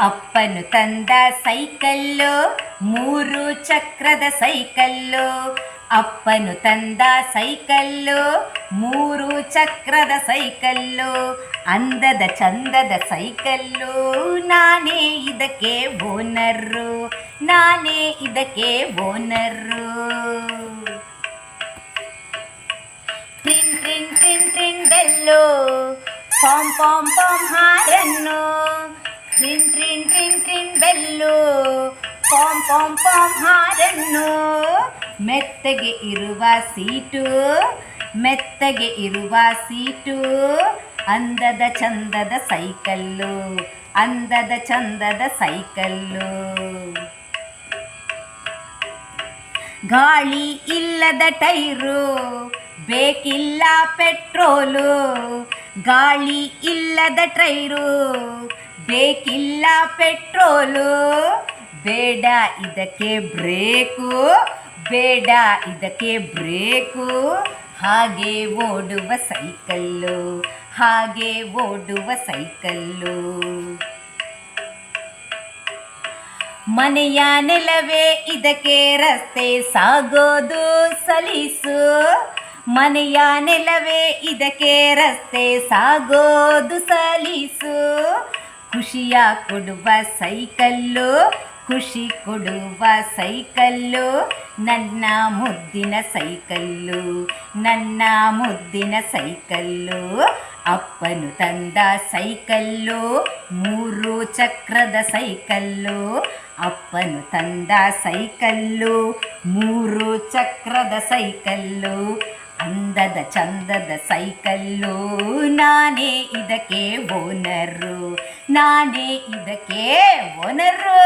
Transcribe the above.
ಅಪ್ಪನು ತಂದ ಸೈಕಲ್ಲು, ಮೂರು ಚಕ್ರದ ಸೈಕಲ್ಲು. ಅಪ್ಪನು ತಂದ ಸೈಕಲ್ಲು, ಮೂರು ಚಕ್ರದ ಸೈಕಲ್ಲು. ಅಂದದ ಚಂದದ ಸೈಕಲ್ಲು ನಾನೇ ಇದಕ್ಕೆ ಓನರ್ರು, ನಾನೇ ಇದಕ್ಕೆ ಓನರ್ರು. ಟ್ರಿನ್ ಟ್ರಿನ್ ಟ್ರಿನ್ ಟ್ರಿನ್ ಬೆಲ್ಲು, ಪಾಮ್ ಪಾಮ್ ಪಾಮ್ ಹಾರನ್ನು. ಟ್ರಿನ್ ಟ್ರಿನ್ ಟ್ರಿನ್ ಟ್ರಿನ್ ಬೆಲ್ಲು. ಪಾಮ್ ಪಾಮ್ ಪಾಮ್ ಹಾರನ್ನು. ಮೆತ್ತಗೆ ಇರುವ ಸೀಟು, ಮೆತ್ತಗೆ ಇರುವ ಸೀಟು. ಅಂದದ ಚಂದದ ಸೈಕಲ್ಲು, ಅಂದದ ಚಂದದ ಸೈಕಲ್ಲು. ಗಾಳಿ ಇಲ್ಲದ ಟೈರು, ಬೇಕಿಲ್ಲ ಪೆಟ್ರೋಲು. ಗಾಳಿ ಇಲ್ಲದ ಟೈರು ಬೇಕಿಲ್ಲ ಪೆಟ್ರೋಲು. ಬೇಡ ಇದಕ್ಕೆ ಬ್ರೇಕು. ಬೇಡ ಇದಕ್ಕೆ ಬ್ರೇಕು. ಹಾಗೆ ಓಡುವ ಸೈಕಲ್ಲು. ಹಾಗೆ ಓಡುವ ಸೈಕಲ್ಲು. ಮನೆಯ ನೆಲವೇ ಇದಕ್ಕೆ ರಸ್ತೆ ಸಾಗೋದು ಸಲೀಸು. ಮನೆಯ ನೆಲವೇ ಇದಕ್ಕೆ ರಸ್ತೆ ಸಾಗೋದು ಸಲೀಸು. ಖುಷಿಯ ಕೊಡುವ ಸೈಕಲ್ಲು, ಖುಷಿ ಕೊಡುವ ಸೈಕಲ್ಲು, ನನ್ನ ಮುದ್ದಿನ ಸೈಕಲ್ಲು, ನನ್ನ ಮುದ್ದಿನ ಸೈಕಲ್ಲು. ಅಪ್ಪನು ತಂದ ಸೈಕಲ್ಲು, ಮೂರು ಚಕ್ರದ ಸೈಕಲ್ಲು. ಅಪ್ಪನು ತಂದ ಸೈಕಲ್ಲು, ಮೂರು ಚಕ್ರದ ಸೈಕಲ್ಲು. ಅಂದದ ಚಂದದ ಸೈಕಲ್ಲು, ನಾನೇ ಇದಕ್ಕೆ ಓನರು. ನಾನೇ ಇದಕ್ಕೆ ಒನರು